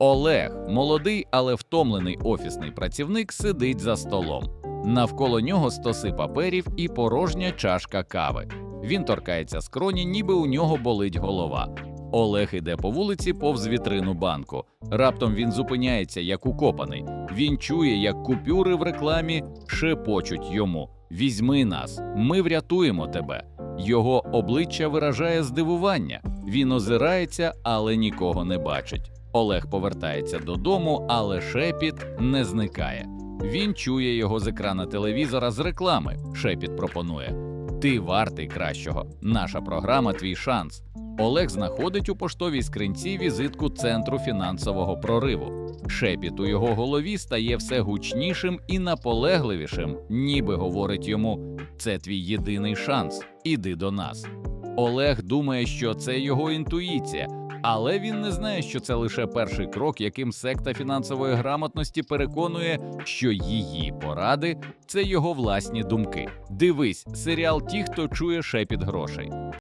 Олег, молодий, але втомлений офісний працівник, сидить за столом. Навколо нього стоси паперів і порожня чашка кави. Він торкається скроні, ніби у нього болить голова. Олег іде по вулиці повз вітрину банку. Раптом він зупиняється, як укопаний. Він чує, як купюри в рекламі шепочуть йому: Візьми нас, ми врятуємо тебе. Його обличчя виражає здивування. Він озирається, але нікого не бачить. Олег повертається додому, але шепіт не зникає. Він чує його з екрана телевізора з реклами. Шепіт пропонує: Ти вартий кращого. Наша програма Твій шанс. Олег знаходить у поштовій скринці візитку центру фінансового прориву. Шепіт у його голові стає все гучнішим і наполегливішим, ніби говорить йому: це твій єдиний шанс. Іди до нас. Олег думає, що це його інтуїція, але він не знає, що це лише перший крок, яким секта фінансової грамотності переконує, що її поради це його власні думки. Дивись серіал Ті, хто чує шепіт грошей.